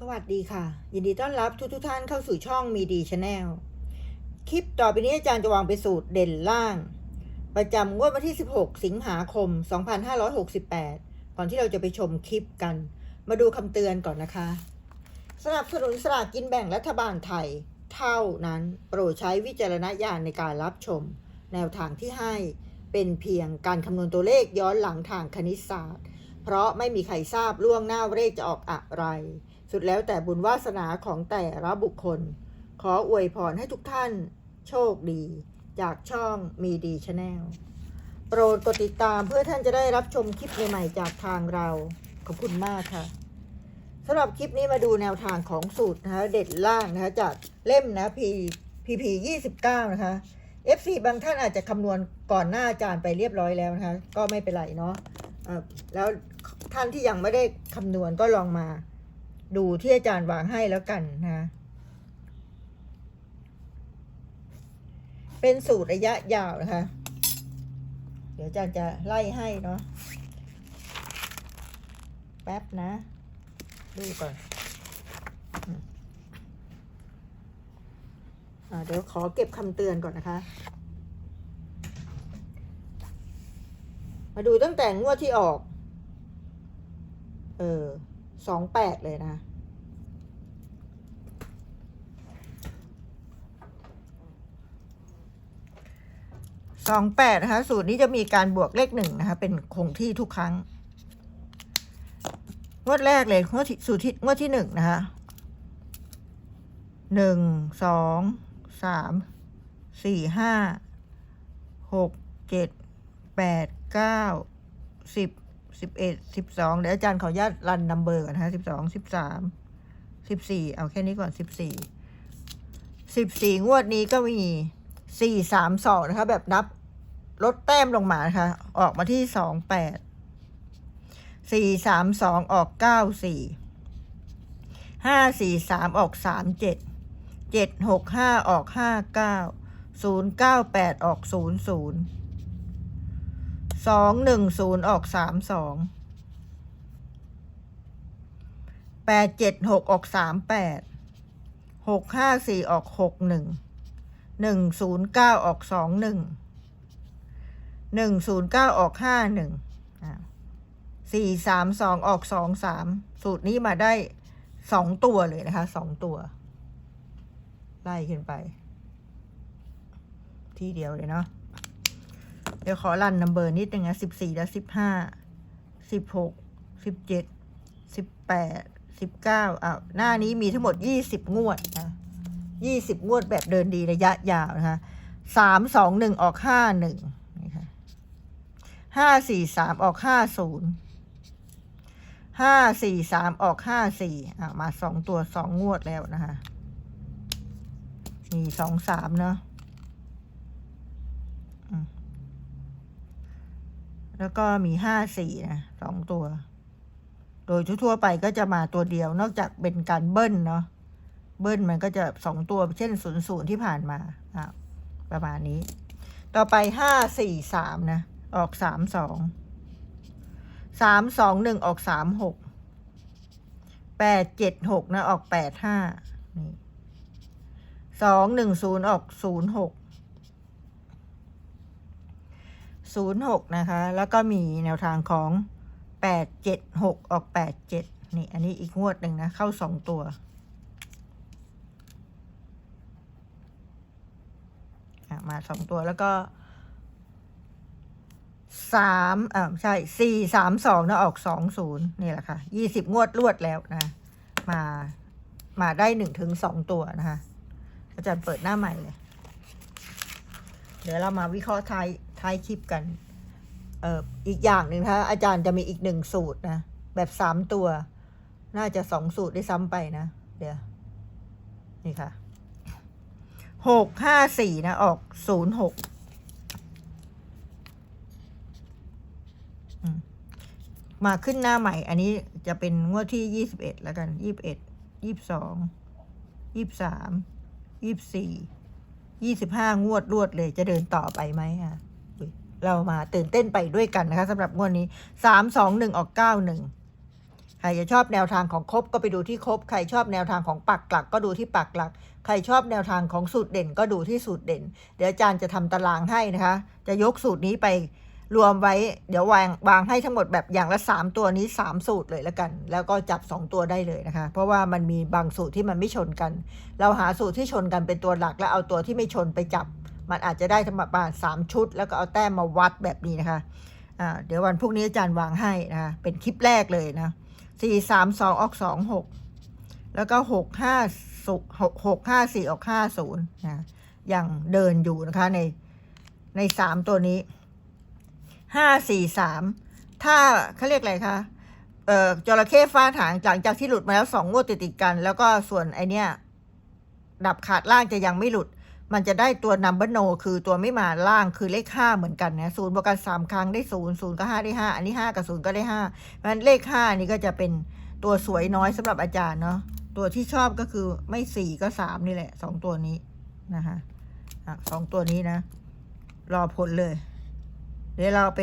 สวัสดีค่ะ ยินดีต้อนรับทุกทุกท่านเข้าสู่ช่องมีดีชาแนลคลิปต่อไปนี้อาจารย์จะวางเป็นสูตรเด่นล่าง ประจำงวดวันที่ 16 สิงหาคม 2568 ก่อนที่เราจะไปชมคลิปกัน มาดูคำเตือนก่อนนะคะ สนับสนุนสลากกินแบ่งรัฐบาลไทย เท่านั้นโปรดใช้วิจารณญาณในการรับชม แนวทางที่ให้เป็นเพียงการคำนวณตัวเลขย้อนหลังทางคณิตศาสตร์ เพราะไม่มีใครทราบล่วงหน้าว่าเลขจะออกอะไร สุดแล้วแต่บุญวาสนาของแต่ละบุคคล ขออวยพรให้ทุกท่านโชคดี จากช่องมีดีชาแนลโปรดกดติดตามเพื่อท่านจะได้รับชมคลิปใหม่ๆจากทางเรา ขอบคุณมากค่ะสำหรับคลิปนี้มาดูแนวทางของสูตรนะคะเด็ดล่างนะคะจากเล่มนะ P PP 29นะคะ FC บางท่านอาจจะคำนวณก่อนหน้าอาจารย์ไปเรียบร้อยแล้วนะคะ ก็ไม่เป็นไรเนาะแล้วท่านที่ยังไม่ได้คำนวณก็ลองมา ดูที่อาจารย์วางให้แล้วกันนะ เป็นสูตรระยะยาวนะคะ เดี๋ยวอาจารย์จะไล่ให้เนาะ แป๊บนะ ดูก่อนอเดี๋ยวขอเก็บคำเตือนก่อนนะคะ มาดูตั้งแต่งวดที่ออก เออ สองแปดเลยนะ สองแปดนะคะสูตรนี้จะมีการบวกเลขหนึ่งนะคะ เป็นคงที่ทุกครั้ง งวดแรกเลยงวดสูตรที่งวดที่หนึ่งนะคะหนึ่งสองสามสี่ห้าหกเจ็ดแปดเก้าสิบ สิบเอ็ดสิบสองเดี๋ยวอาจารย์ขออนุญาตรันนัมเบอร์ก่อนนะคะสิบสองสิบสามสิบสี่เอาแค่นี้ก่อนสิบสี่สิบสี่งวดนี้ก็มีสี่สามสองนะคะ แบบนับลดแต้มลงมานะคะ ออกมาที่สองแปดสี่สามสองออกเก้าสี่ห้าสี่สามออกสามเจ็ดเจ็ดหกห้าออกห้าเก้าศูนย์เก้าแปดออกศูนย์ศูนย์ สองหนึ่งศูนย์ออกสามสองแปดเจ็ดหกออกสามแปดหกห้าสี่ออกหกหนึ่งหนึ่งศูนย์เก้าออกสองหนึ่งหนึ่งศูนย์เก้าออกห้าหนึ่งสี่สามสองออกสองสามสูตรนี้มาได้สองตัวเลยนะคะสองตัว ไล่ขึ้นไป ที่เดียวเลยเนาะ เดี๋ยวขอรันนัมเบอร์นิดนึงนะสิบสี่และสิบห้าสิบหกสิบเจ็ดสิบแปดสิบเก้าอ่าหน้านี้มีทั้งหมดยี่สิบงวดนะยี่สิบงวดแบบเดินดีระยะยาวนะคะสามสองหนึ่งออกห้าหนึ่งนี่ค่ะห้าสี่สามออกห้าศูนย์ห้าสี่สามออกห้าสี่อ่ามาสองตัวสองงวดแล้วนะคะมีสองสามเนาะ แล้วก็มีห้าสี่นะสองตัว โดยทั่วๆไปก็จะมาตัวเดียวนอกจากเป็นการเบิ้ลเนาะเบิ้ลมันก็จะสองตัวเช่นศูนย์ศูนย์ที่ผ่านมาอะประมาณนี้ ต่อไปห้าสี่สามนะ ออกสามสองสามสองหนึ่งออกสามหกแปดเจ็ดหกนะ ออกแปดห้านี่สองหนึ่งศูนย์ออกศูนย์หก ศูนย์หกนะคะ แล้วก็มีแนวทางของแปดเจ็ดหกออกแปดเจ็ดนี่อันนี้อีกงวดหนึ่งนะ เข้าสองตัวมาสองตัวแล้วก็สามอ่าใช่สี่สามสองนะออกสองศูนย์นี่แหละค่ะยี่สิบงวดรวดแล้วนะ มามาได้หนึ่งถึงสองตัวนะคะอาจารย์เปิดหน้าใหม่เลย เดี๋ยวเรามาวิเคราะห์ไทย ท้ายคลิปกันเอ่ออีกอย่างหนึ่งนะคะอาจารย์จะมีอีกหนึ่งสูตรนะ แบบสามตัว น่าจะสองสูตรได้ซ้ำไปนะ เดี๋ยว นี่ค่ะหกห้าสี่นะ ออกศูนย์หกมาขึ้นหน้าใหม่ อันนี้จะเป็นงวดที่ยี่สิบเอ็ดแล้วกันยี่สิบเอ็ดยี่สิบสองยี่สิบสามยี่สิบสี่ยี่สิบห้างวดรวดเลยจะเดินต่อไปไหมอะ เรามาตื่นเต้นไปด้วยกันนะคะสำหรับงวดนี้สามสองหนึ่งออกเก้าหนึ่งใครจะชอบแนวทางของครบก็ไปดูที่ครบใครชอบแนวทางของปักหลักก็ดูที่ปักหลัก ใครชอบแนวทางของสูตรเด่นก็ดูที่สูตรเด่น เดี๋ยวอาจารย์จะทำตารางให้นะคะ จะยกสูตรนี้ไปรวมไว้ เดี๋ยววางวางให้ทั้งหมดแบบอย่างละสามตัวนี้สามสูตรเลยแล้วกัน แล้วก็จับสองตัวได้เลยนะคะ เพราะว่ามันมีบางสูตรที่มันไม่ชนกัน เราหาสูตรที่ชนกันเป็นตัวหลักแล้วเอาตัวที่ไม่ชนไปจับ มันอาจจะได้ทั้งหมดาณสามชุด แล้วก็เอาแต้มมาวัดแบบนี้นะคะอ่าเดี๋ยววันพรุ่งนี้อาจารย์วางให้นะคะเป็นคลิปแรกเลยนะสี่สามสองออกสองหกแล้วก็หกห้าสุหกหกห้าสี่ออกห้าศูนย์นะยังเดินอยู่นะคะในในสามตัวนี้ห้าสี่สามถ้าเขาเรียกอะไรคะเอ่อจระเข้ฟ้าถางหลังจากที่หลุดมาแล้วสองงวดติดติดกัน แล้วก็ส่วนไอเนี้ยดับขาดล่างจะยังไม่หลุด มันจะได้ตัว number no คือตัวไม่มาล่างคือเลขห้าเหมือนกันนะศูนย์บวกกันสามครั้งได้ศูนย์ศูนย์ก็ห้าได้ห้าอันนี้ห้ากับศูนย์ก็ได้ห้าเพราะฉะนั้นเลขห้านี่ก็จะเป็นตัวสวยน้อยสำหรับอาจารย์เนาะตัวที่ชอบก็คือไม่สี่ก็สามนี่แหละสองตัวนี้นะคะอะสองตัวนี้นะ รอผลเลย เดี๋ยวเราไป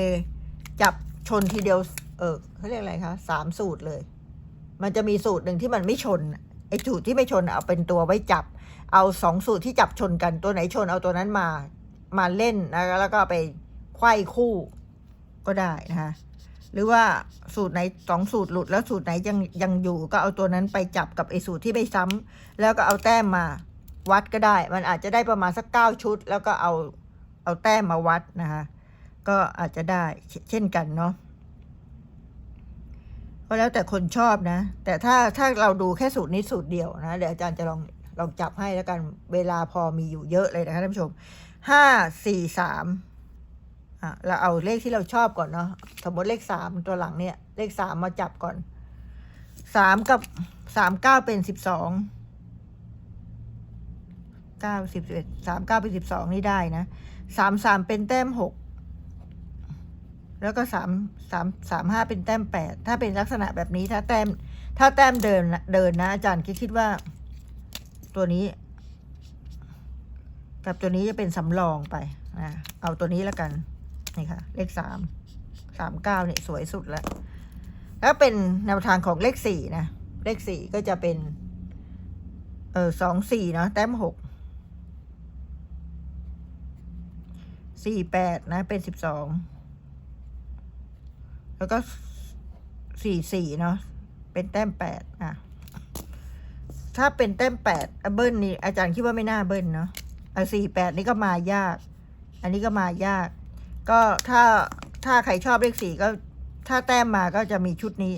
จับชนทีเดียว เออเขาเรียกอะไรคะสามสูตรเลย มันจะมีสูตรหนึ่งที่มันไม่ชนไอ้สูตรที่ไม่ชนเอาเป็นตัวไว้จับ เอาสองสูตรที่จับชนกันตัวไหนชนเอาตัวนั้นมามาเล่นนะแล้วก็ไปไขว้คู่ก็ได้นะคะหรือว่าสูตรไหนสองสูตรหลุดแล้วสูตรไหนยังยังอยู่ก็เอาตัวนั้นไปจับกับไอ้สูตรที่ไม่ซ้ำแล้วก็เอาแต้มมาวัดก็ได้ มันอาจจะได้ประมาณสักเก้าชุด แล้วก็เอาเอาแต้มมาวัดนะคะก็อาจจะได้เชเช่นกันเนาะก็แล้วแต่คนชอบนะ แต่ถ้าถ้าเราดูแค่สูตรนี้สูตรเดียวนะเดี๋ยวอาจารย์จะลอง ลองจับให้แล้วกันเวลาพอมีอยู่เยอะเลยนะคะท่านผู้ชมห้าสี่สามอะเราเอาเลขที่เราชอบก่อนเนาะสมมติเลขสามตัวหลังเนี่ย เลขสามมาจับก่อนสามกับสามเก้าเป็นสิบสองเก้าสิบเอ็ดสามเก้าเป็นสิบสองนี่ได้นะสามสามเป็นแต้มหกแล้วก็สามสามสามห้าเป็นแต้มแปดถ้าเป็นลักษณะแบบนี้ถ้าแต้ม ถ้าแต้มเดินเดินนะอาจารย์คิดว่า ตัวนี้ กับตัวนี้จะเป็นสำรองไปนะเอาตัวนี้แล้วกันนี่ค่ะ เลขสามสามเก้าเนี่ยสวยสุดแล้วแล้วเป็นแนวทางของเลขสี่นะเลขสี่ก็จะเป็น เออสองสี่เนาะแต้มหกสี่แปดนะ เป็นสิบสองแล้วก็สี่สี่เนาะเป็นแต้มแปดอะ ถ้าเป็นแต้มแปดเบิ้ลนี่อาจารย์คิดว่าไม่น่าเบิ้ลเนาะอะสี่แปดนี่ก็มายาก อันนี้ก็มายาก ก็ถ้าถ้าใครชอบเลขสี่ก็ ถ้าแต้มมาก็จะมีชุดนี้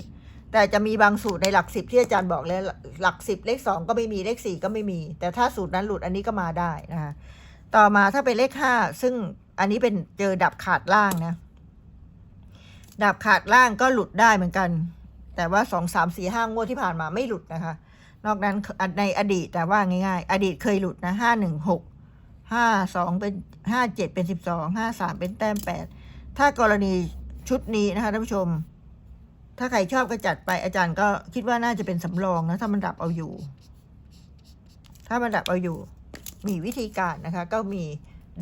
แต่จะมีบางสูตรในหลักสิบที่อาจารย์บอกแล้วหลักสิบเลขสองก็ไม่มีเลขสี่ก็ไม่มี แต่ถ้าสูตรนั้นหลุดอันนี้ก็มาได้นะคะต่อมาถ้าเป็นเลขห้าซึ่งอันนี้เป็นเจอดับขาดล่างนะดับขาดล่างก็หลุดได้เหมือนกัน แต่ว่าสองสามสี่ห้างวดที่ผ่านมาไม่หลุดนะคะ นอกนั้นในอดีตแต่ว่าง่าย ๆ อดีตเคยหลุดนะห้าหนึ่งหกห้าสองเป็นห้าเจ็ดเป็นสิบสองห้าสามเป็นแต้มแปดถ้ากรณีชุดนี้นะคะท่านผู้ชม ถ้าใครชอบก็จัดไปอาจารย์ก็คิดว่าน่าจะเป็นสำรองนะ ถ้ามันดับเอาอยู่ ถ้ามันดับเอาอยู่ มีวิธีการนะคะ ก็มี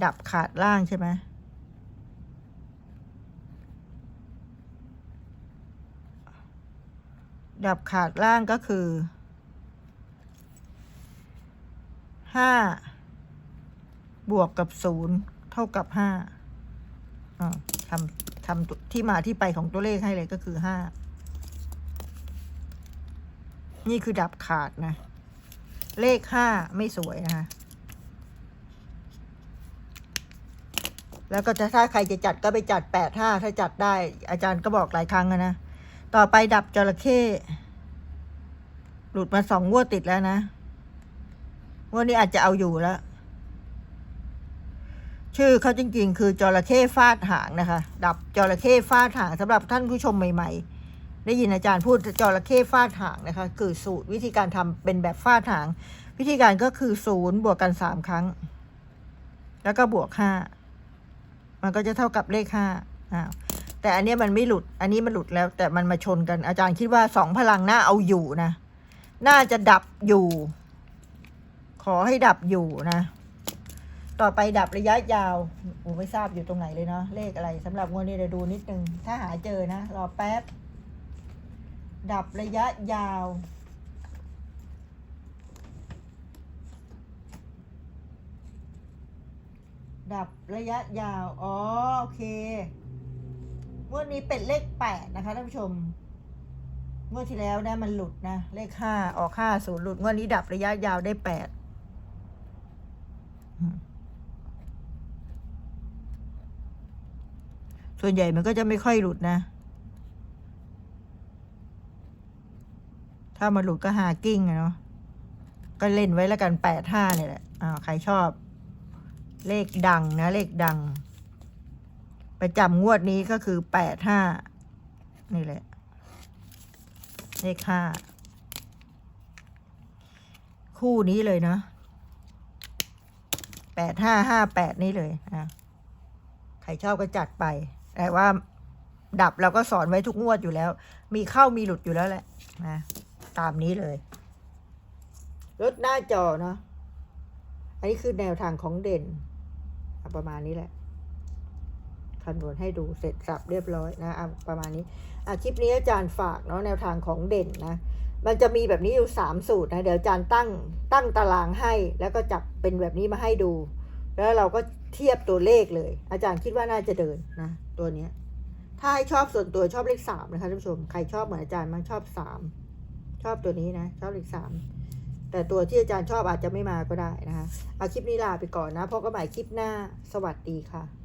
ดับขาดล่างใช่ไหมดับขาดล่างก็คือ ห้าบวกกับศูนย์เท่ากับห้าทำทำที่มาที่ไปของตัวเลขให้เลยก็คือห้านี่คือดับขาดนะ เลขห้าไม่สวยนะคะแล้วก็จะถ้าใครจะจัดก็ไปจัดแปดห้าถ้าจัดได้ อาจารย์ก็บอกหลายครั้งนะ ต่อไปดับจระเข้หลุดมาสองงวดติดแล้วนะ งวดนี้อาจจะเอาอยู่แล้ว ชื่อเขาจริงๆ คือจระเข้ฟาดหางนะคะ ดับจระเข้ฟาดหางสำหรับท่านผู้ชมใหม่ ๆ ได้ยินอาจารย์พูดจระเข้ฟาดหางนะคะ คือสูตรวิธีการทำเป็นแบบฟาดหาง วิธีการก็คือศูนย์บวกกันสามครั้ง แล้วก็บวกห้ามันก็จะเท่ากับเลขห้าอ้าวแต่อันนี้มันไม่หลุด อันนี้มันหลุดแล้ว แต่มันมาชนกัน อาจารย์คิดว่าสองพลังหน้าเอาอยู่นะ น่าจะดับอยู่ ขอให้ดับอยู่นะ ต่อไปดับระยะยาวโอ้ไม่ทราบอยู่ตรงไหนเลยเนาะเลขอะไรสำหรับงวดนี้เดี๋ยวดูนิดนึง ถ้าหาเจอนะ รอแป๊บ ดับระยะยาวดับระยะยาว อ๋อ โอเค งวดนี้เป็นเลขแปดนะคะท่านผู้ชม งวดที่แล้วนะมันหลุดนะ เลขห้าออกห้าศูนย์หลุด งวดนี้ดับระยะยาวได้แปด ส่วนใหญ่มันก็จะไม่ค่อยหลุดนะ ถ้ามาหลุดก็หากิ้งอะเนาะ ก็เล่นไว้แล้วกันแปดห้าเนี่ยแหละ อ้าวใครชอบ เลขดังนะ เลขดัง ประจำงวดนี้ก็คือแปดห้านี่แหละ เลขห้าคู่นี้เลยเนาะ แปดห้าห้าแปดนี่เลยนะใครชอบก็จัดไป แต่ว่าดับเราก็สอนไว้ทุกงวดอยู่แล้ว มีเข้ามีหลุดอยู่แล้วแหละนะตามนี้เลยลดหน้าจอเนาะอันนี้คือแนวทางของเด่น ประมาณนี้แหละคำนวณให้ดูเสร็จสับเรียบร้อยนะอะประมาณนี้อะคลิปนี้อาจารย์ฝากเนาะแนวทางของเด่นนะ มันจะมีแบบนี้อยู่สามสูตรนะ เดี๋ยวอาจารย์ตั้งตั้งตารางให้ แล้วก็จับเป็นแบบนี้มาให้ดู แล้วเราก็เทียบตัวเลขเลย อาจารย์คิดว่าน่าจะเดินนะ ตัวเนี้ย ถ้าให้ชอบส่วนตัวชอบเลขสามนะคะท่านผู้ชม ใครชอบเหมือนอาจารย์มั้งชอบสามชอบตัวนี้นะ ชอบเลขสามแต่ตัวที่อาจารย์ชอบอาจจะไม่มาก็ได้นะคะ เอาคลิปนี้ลาไปก่อนนะพบกันใหม่คลิปหน้า สวัสดีค่ะ